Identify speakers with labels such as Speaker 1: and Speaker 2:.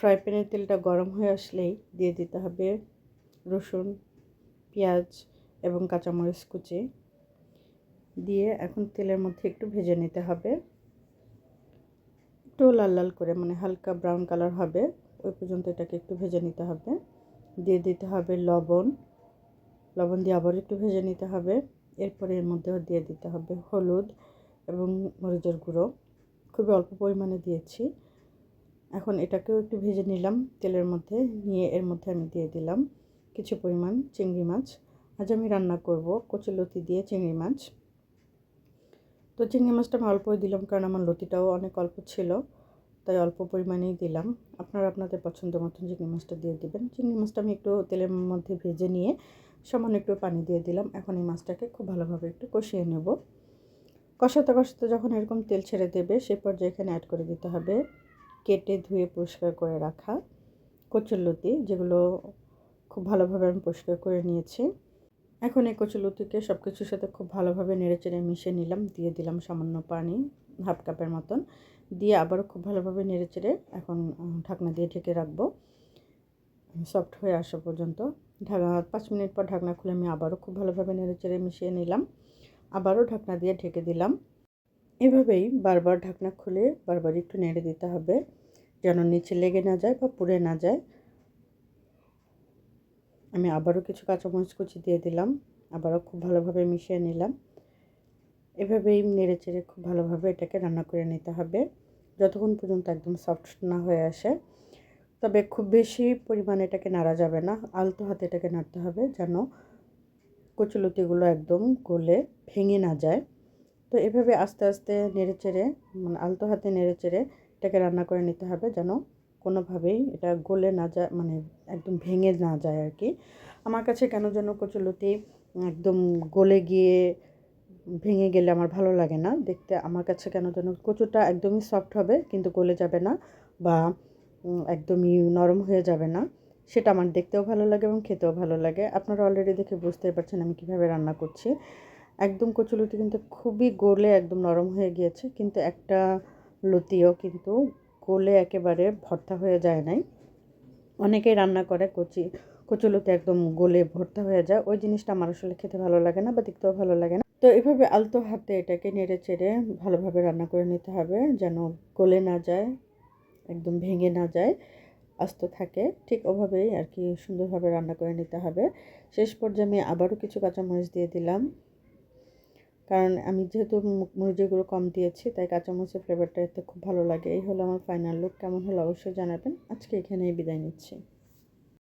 Speaker 1: Fry প্যানের তেলটা গরম হয়ে আসলেই দিয়ে দিতে হবে রসুন, পেঁয়াজ এবং কাঁচামরিচ কুচি। দিয়ে এখন তেলের মধ্যে একটু ভেজে নিতে হবে। একটু লাল লাল করে মানে হালকা ব্রাউন কালার হবে, ওই পর্যন্ত এটাকে একটু ভেজে নিতে হবে। দিয়ে দিতে হবে লবণ। লবণ দিয়ে আবার একটু ভেজে নিতে হবে। এরপরে এর মধ্যেও দিয়ে দিতে হবে হলুদ এবং মরিচের গুঁড়ো। খুবই অল্প পরিমাণে দিয়েছি। এখন এটাকেও একটু ভেজে নিলাম তেলের মধ্যে, নিয়ে এর মধ্যে আমি দিয়ে দিলাম কিছু পরিমাণ চিংড়ি মাছ। আজ আমি রান্না করব কচুলতি দিয়ে চিংড়ি মাছ। তো চিংড়ি মাছটা আমি অল্পই দিলাম কারণ আমার লতিটাও অনেক অল্প ছিল, তাই অল্প পরিমাণেই দিলাম। আপনারা আপনাদের পছন্দ মতন চিংড়ি মাছটা দিয়ে দেবেন। চিংড়ি মাছটা আমি একটু তেলের মধ্যে ভেজে নিয়ে সামান্য একটু পানি দিয়ে দিলাম। এখন এই মাছটাকে খুব ভালোভাবে একটু কষিয়ে নেব। কষাতে কষাতে যখন এরকম তেল ছেড়ে দেবে সেই পর্যায়ে এখানে অ্যাড করে দিতে হবে কেটে ধুয়ে পরিষ্কার করে রাখা কচুরলতি, যেগুলো খুব ভালোভাবে আমি পরিষ্কার করে নিয়েছি। এখন এই কচুলতিকে সব কিছুর সাথে খুব ভালোভাবে নেড়েচেড়ে মিশিয়ে নিলাম, দিয়ে দিলাম সামান্য পানি, হাফ কাপের মতন। দিয়ে আবারও খুব ভালোভাবে নেড়েচেড়ে এখন ঢাকনা দিয়ে ঢেকে রাখব। সফট হয়ে আসা পর্যন্ত। ঢাকা, পাঁচ মিনিট পর ঢাকনা খুলে আমি আবারও খুব ভালোভাবে নেড়েচেড়ে মিশিয়ে নিলাম। আবারও ঢাকনা দিয়ে ঢেকে দিলাম। এভাবেই বারবার ঢাকনা খুলে বারবার একটু নেড়ে দিতে হবে, যেন নিচে লেগে না যায় বা পুড়ে না যায়। আমি আবারও কিছু কাঁচামরিচ কুচি দিয়ে দিলাম, আবারও খুব ভালোভাবে মিশিয়ে নিলাম। এভাবেই নেড়ে চেড়ে খুব ভালোভাবে এটাকে রান্না করে নিতে হবে, যতক্ষণ পর্যন্ত একদম সফট না হয়ে আসে। তবে খুব বেশি পরিমাণে এটাকে নাড়া যাবে না, আলতো হাতে এটাকে নাড়তে হবে, যেন কচুলতিগুলো একদম গলে ভেঙে না যায়। তো এভাবে আস্তে আস্তে নেড়ে চেড়ে মানে আলতো হাতে নেড়ে চেড়ে এটাকে রান্না করে নিতে হবে যেন কোনোভাবেই এটা গলে না যায় মানে একদম ভেঙে না যায় আর কি। আমার কাছে কেন যেন কচুলতি একদম গলে গিয়ে ভেঙে গেলে আমার ভালো লাগে না। দেখতে আমার কাছে কেন যেন কচুটা একদমই সফট হবে, কিন্তু গলে যাবে না বা একদমই নরম হয়ে যাবে না। সেটা আমার দেখতেও ভালো লাগে এবং খেতেও ভালো লাগে। আপনারা অলরেডি দেখে বুঝতেই পারছেন আমি কীভাবে রান্না করছি। একদম কচুলতি কিন্তু খুবই গলে একদম নরম হয়ে গিয়েছে, কিন্তু একটা লতিও কিন্তু গলে একেবারে ভর্তা হয়ে যায় নাই। অনেকেই রান্না করে কচি, কচুলতি একদম গলে ভর্তা হয়ে যায়। ওই জিনিসটা আমার আসলে খেতে ভালো লাগে না বা দেখতেও ভালো লাগে না। তো এভাবে আলতো হাতে এটাকে নেড়ে চেড়ে ভালোভাবে রান্না করে নিতে হবে যেন গলে না যায়, একদম ভেঙে না যায়, আস্ত থাকে। ঠিক ওভাবেই আর কি সুন্দরভাবে রান্না করে নিতে হবে। শেষ পর্যায়ে আমি আবারও কিছু কাঁচামরিচ দিয়ে দিলাম। কারণ আমি যেহেতু মরিচগুলো কম দিয়েছি, তাই কাঁচামরিচের ফ্লেভারটা এতে খুব ভালো লাগে। এই হলো আমার ফাইনাল লুক কেমন হলো অবশ্যই জানাবেন। আজকে এখানেই বিদায় নিচ্ছি।